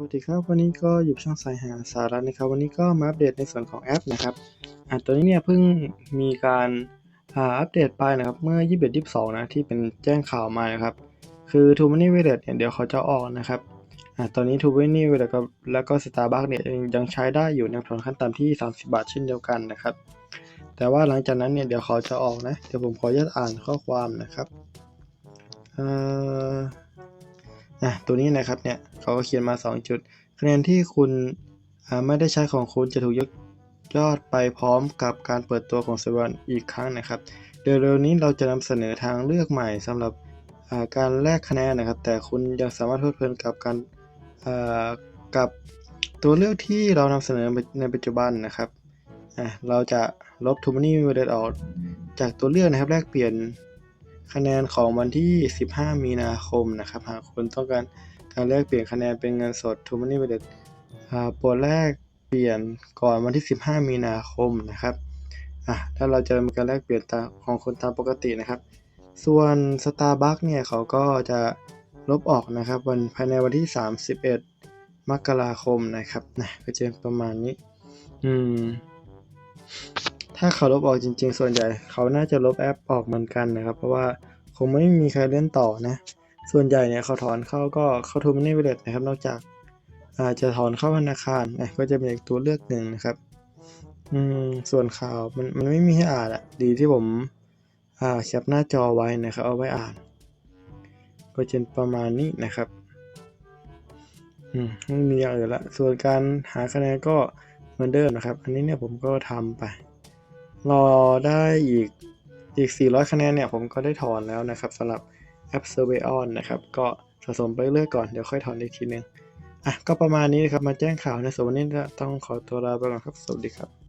สวัสดีครับวันนี้ก็อยู่ช่องสายหาสาระนะครับ วันนี้ก็มาอัปเดตในส่วนของแอปนะครับอ่าตัวนี้เนี่ยเพิ่งมีการอ่าอัปเดตไปนะครับเมื่อ 21 22 นะที่เป็นแจ้งข่าวมานะครับ คือ t o m o ney Wallet เนี่ยเดี๋ยวเขาจะออกนะครับอ่าตอนนี้ t o m o n y Wallet กับแล้วก็ Starbucks เนี่ยยังใช้ได้อยู่ในผลขั้นต่ำที่ 30 บาทเช่นเดียวกันนะครับ แต่ว่าหลังจากนั้นเนี่ยเดี๋ยวเขาจะออกนะเดี๋ยวผมขออนุญาตอ่านข้อความนะครับอ่อ อะตัวนี้นะครับเนี่ยเขาก็เขียนมา 2 จุด คะแนนที่คุณไม่ได้ใช้ของคุณจะถูกยกยอดไปพร้อมกับการเปิดตัวของเซเว่นอีกครั้งนะครับเดี๋ยวเร็วนี้เราจะนำเสนอทางเลือกใหม่สำหรับการแลกคะแนนนะครับ แต่คุณยังสามารถเพลิดเพลินกับการกับตัวเลือกที่เรานำเสนอในปัจจุบันนะครับอะเราจะลบทูมานี่เวลออกจากตัวเลือกนะครับแลกเปลี่ยน คะแนนของวันที่ 15 มีนาคมนะครับ หากคุณต้องการการแลกเปลี่ยนคะแนนเป็นเงินสด t o Money Wallet อ่าโปรแลกเปลี่ยนก่อนวันที่ 15 มีนาคมนะครับอะถ้าเราจะมีการแลกเปลี่ยนตาของคนตามปกตินะครับ ส่วน Starbucks เนี่ยเขาก็จะลบออกนะครับวันภายในวันที่ 31 มกราคมนะครับนะก็จะประมาณนี้ อืม ถ้าเขาลบออกจริง ๆ ส่วนใหญ่ เขาน่าจะลบแอปออกเหมือนกันนะครับ เพราะว่าคงไม่มีใครเล่นต่อนะ ส่วนใหญ่เนี่ยเขาถอนเข้าก็เข้าทูมันนี่เวลตนะครับ นอกจากอาจจะถอนเข้าธนาคารนะก็จะเป็นอีกตัวเลือกหนึ่งนะครับ อืม ส่วนข่าวมันมันไม่มีให้อ่านอะดีที่ผมอ่าแคปหน้าจอไว้นะครับ เอาไว้อ่าน ก็จะประมาณนี้นะครับอืมไม่มีอย่างอื่นละ ส่วนการหาคะแนนก็เหมือนเดิมนะครับ อันนี้เนี่ยผมก็ทำไป รอได้อีกอีก 400 คะแนนเนี่ยผมก็ได้ถอนแล้วนะครับสำหรับแอป Survey On นะครับก็สะสมไปเรื่อยก่อนเดี๋ยวค่อยถอนอีกทีนึงอะก็ประมาณนี้นะครับมาแจ้งข่าวในส่วนวันนี้ต้องขอตัวลาไปก่อนครับสวัสดีครับ